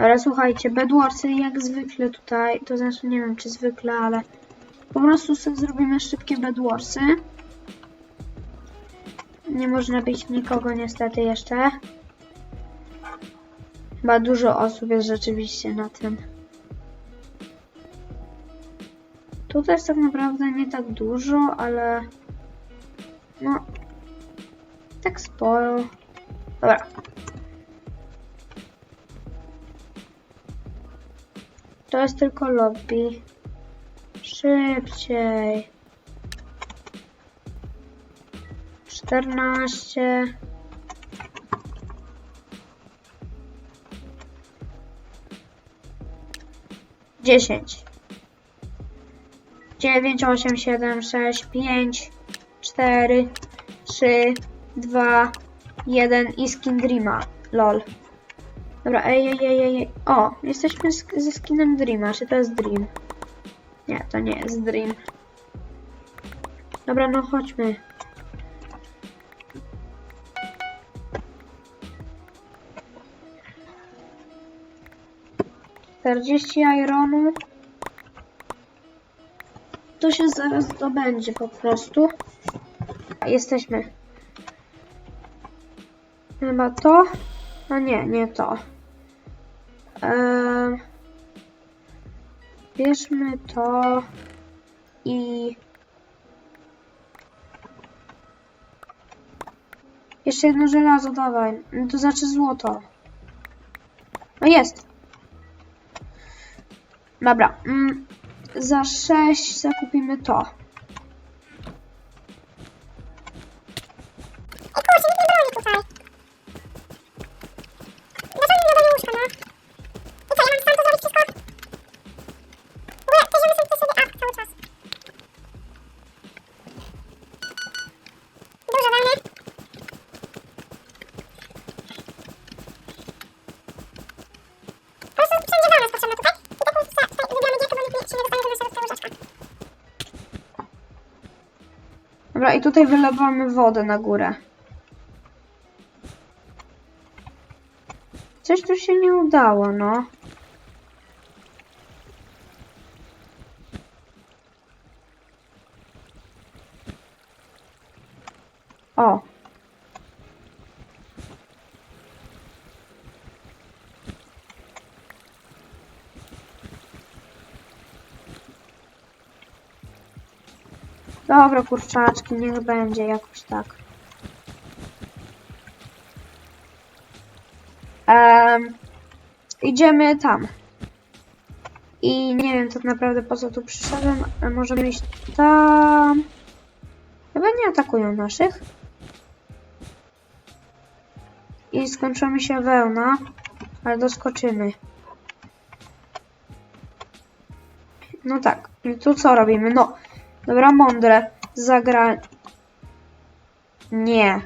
Dobra, słuchajcie, Bedwarsy jak zwykle tutaj, to znaczy nie wiem czy zwykle, ale po prostu sobie zrobimy szybkie Bedwarsy. Nie można bić nikogo niestety jeszcze. Chyba dużo osób jest rzeczywiście na tym. Tutaj jest tak naprawdę nie tak dużo, ale no tak sporo. Dobra. To jest tylko lobby. Szybciej. 14. Dziesięć. Dziewięć, osiem, siedem, sześć, pięć, cztery, trzy, dwa, jeden i skin Dreama. Lol. Dobra, ej, ej, ej, ej. O, jesteśmy z, ze skinem Dreama. Czy to jest Dream? Nie, to nie jest Dream. Dobra, no chodźmy. Czterdzieści ironu. To się zaraz dobędzie po prostu. Jesteśmy. Chyba to? A nie, nie to. Eee, bierzmy to i jeszcze jedno żelazo dawaj. No To znaczy złoto. No jest. Dobra. Mm, za 6 zakupimy to. Ej, kurczę, nie broni tutaj. Dlaczego nie broni łóżka, no? I co, ja mam sam to zrobić wszystko? W ogóle te ziomy są tutaj sobie up cały czas. Dużo wełny. Po prostu wszędzie wełna jest potrzebna tutaj. I taką sa- tutaj wybieramy gierkę, bo nikt nie- się nie dostanie do naszego łóżeczka. Dobra, i tutaj wylewamy wodę na górę. Coś tu się nie udało, no. O. Dobra, kurczaczki, niech będzie jakoś tak. Em, idziemy tam. I nie wiem tak naprawdę po co tu przyszedłem, możemy iść tam. Chyba nie atakują naszych. I skończyła mi się wełna, ale doskoczymy. No tak, i tu co robimy? No, Dobra, mądre. Zagra... Nie.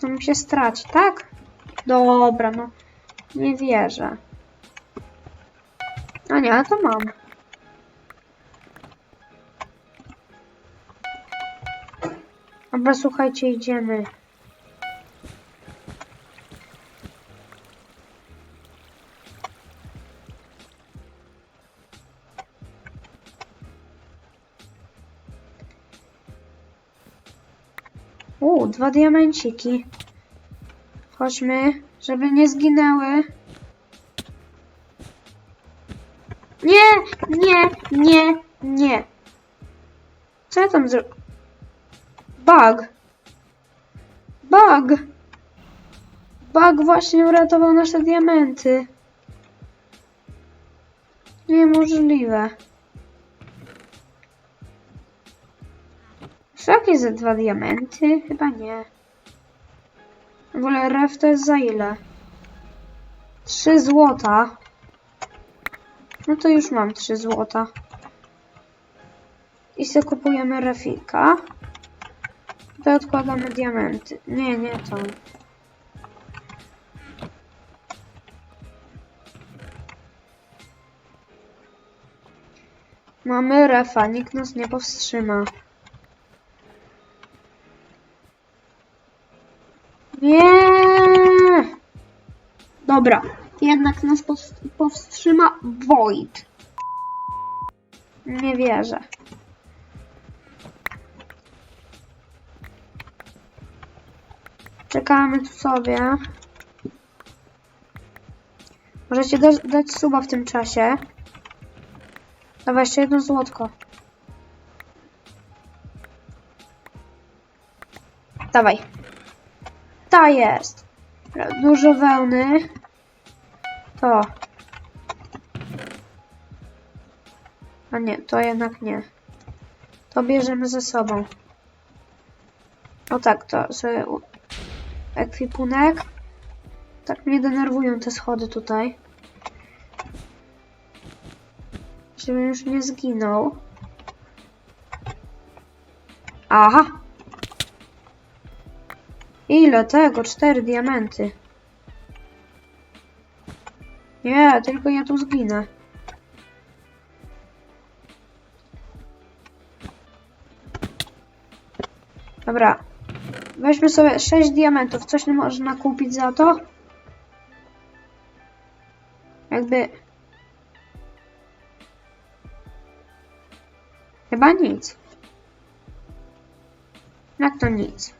To mi się straci, tak? Dobra, no. Nie wierzę. A nie, ale to mam. Dobra, słuchajcie, idziemy. Dwa diamenciki. Chodźmy, żeby nie zginęły. Nie, nie, nie, nie. Co ja tam zro... Bug. Bug. Bug właśnie uratował nasze diamenty. Niemożliwe. Są jakieś ze dwa diamenty? Chyba nie. W ogóle ref to jest za ile? Trzy złota. No to już mam trzy złota. I sobie kupujemy refika. Tutaj odkładamy diamenty. Nie, nie to. Mamy refa, nikt nas nie powstrzyma. Nie. Dobra. Jednak nas powstrzyma Void. Nie wierzę. Czekamy tu sobie. Możecie dać, dać suba w tym czasie. Dawaj jeszcze jedno złotko. Dawaj. Ta jest. Dużo wełny. To. A nie, to jednak nie. To bierzemy ze sobą. O tak, to sobie ekwipunek. Tak mnie denerwują te schody tutaj. Żebym już nie zginął. Aha! Ile tego? Cztery diamenty. Nie, tylko ja tu zginę. Dobra. Weźmy sobie 6 diamentów. Coś nie można kupić za to? Jakby... Chyba nic. Jak to nic?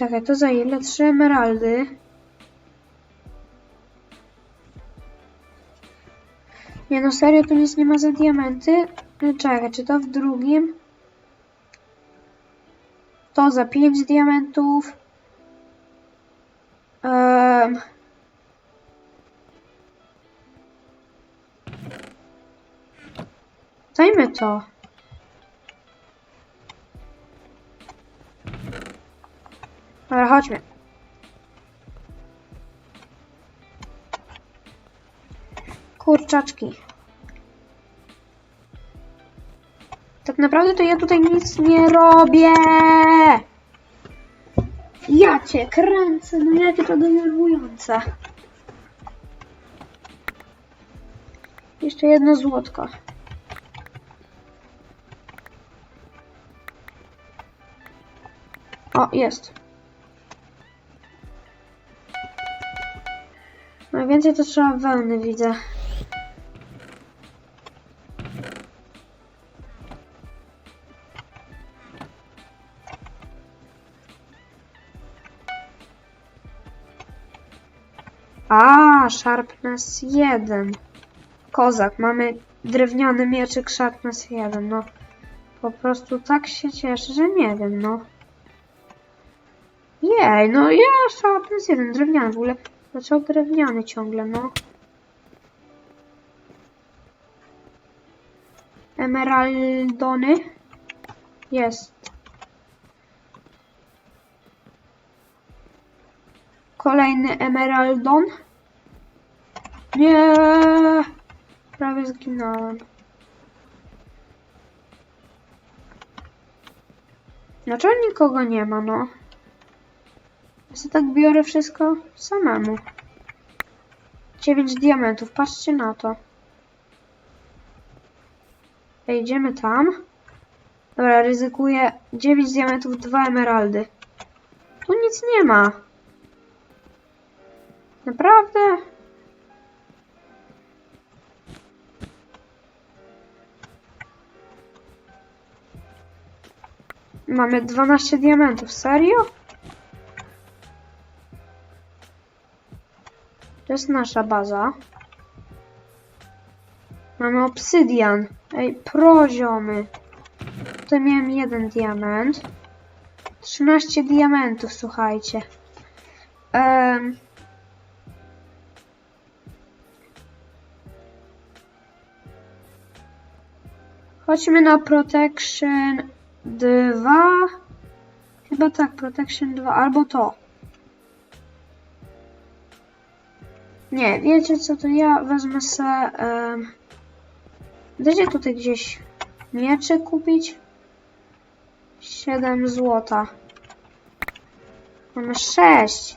Czekaj, to za ile? Trzy emeraldy. Nie no, serio, tu nic nie ma za diamenty? No, Czekaj, czy to w drugim? To za 5 diamentów. Um. Dajmy to. Dobra, chodźmy. Kurczaczki. Tak naprawdę to ja tutaj nic nie robię. Ja cię kręcę, no jakie to denerwujące. Jeszcze jedno złotko. O, jest. Najwięcej to trzeba wełny, widzę. A, Sharpness 1. Kozak, mamy drewniany mieczyk Sharpness 1, no. Po prostu tak się cieszę, że nie wiem, no. Jej, no ja Sharpness 1, drewniany w ogóle. Dlaczego drewniany ciągle, no? Emeraldony? Jest. Kolejny emeraldon. Nie. Prawie zginąłem. Dlaczego nikogo nie ma, no? Ja tak biorę wszystko samemu. 9 diamentów, patrzcie na to. Wejdziemy tam. Dobra, ryzykuję 9 diamentów, 2 emeraldy. Tu nic nie ma. Naprawdę? Mamy 12 diamentów, serio? To jest nasza baza. Mamy obsydian. Ej, proziomy. Tutaj miałem jeden diament. 13 diamentów, słuchajcie. Em, Chodźmy na Protection 2. Chyba tak, Protection 2, albo to. Nie, wiecie co, to ja wezmę se... Um, dajcie tutaj gdzieś miecze kupić. 7 złota. Mamy 6.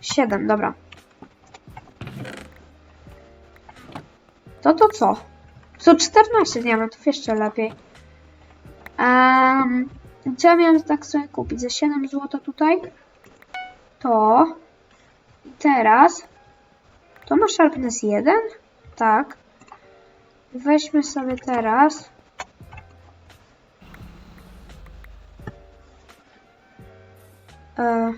Siedem, dobra. To to co? Co 14 diamentów, jeszcze lepiej. Um, co ja miałem tak sobie kupić? Za 7 zł tutaj? To. I teraz. To ma sharpness 1? Tak. Weźmy sobie teraz. E,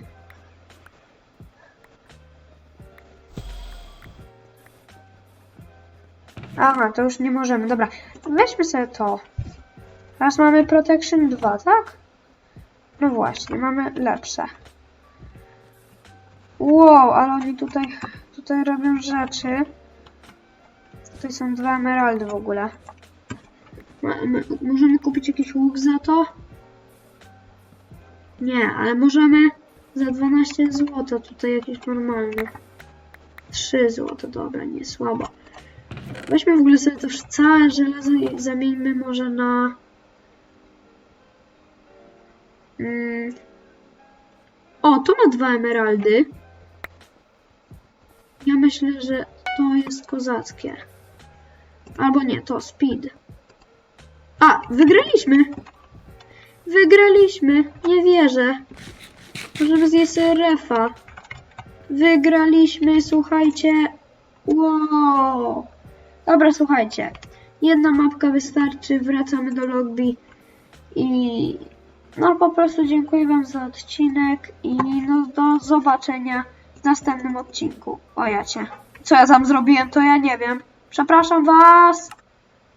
Aha, to już nie możemy. Dobra, weźmy sobie to. Teraz mamy Protection 2, tak? No właśnie, mamy lepsze. Wow, ale oni tutaj, tutaj robią rzeczy. Tutaj są dwa emeraldy w ogóle. Możemy kupić jakiś łuk za to? Nie, ale możemy za 12 zł tutaj jakiś normalny. 3 zł, dobra, nie słabo. Weźmy w ogóle sobie to całe żelazo i zamieńmy może na... Mm. O, to ma dwa emeraldy. Ja myślę, że to jest kozackie. Albo nie, to speed. A, wygraliśmy! Wygraliśmy! Nie wierzę. Możemy zjeść refa. Wygraliśmy, słuchajcie. Wow! Dobra, słuchajcie. Jedna mapka wystarczy, wracamy do lobby i no po prostu dziękuję wam za odcinek i no do zobaczenia w następnym odcinku. O jacie. Co ja tam zrobiłem, to ja nie wiem. Przepraszam was!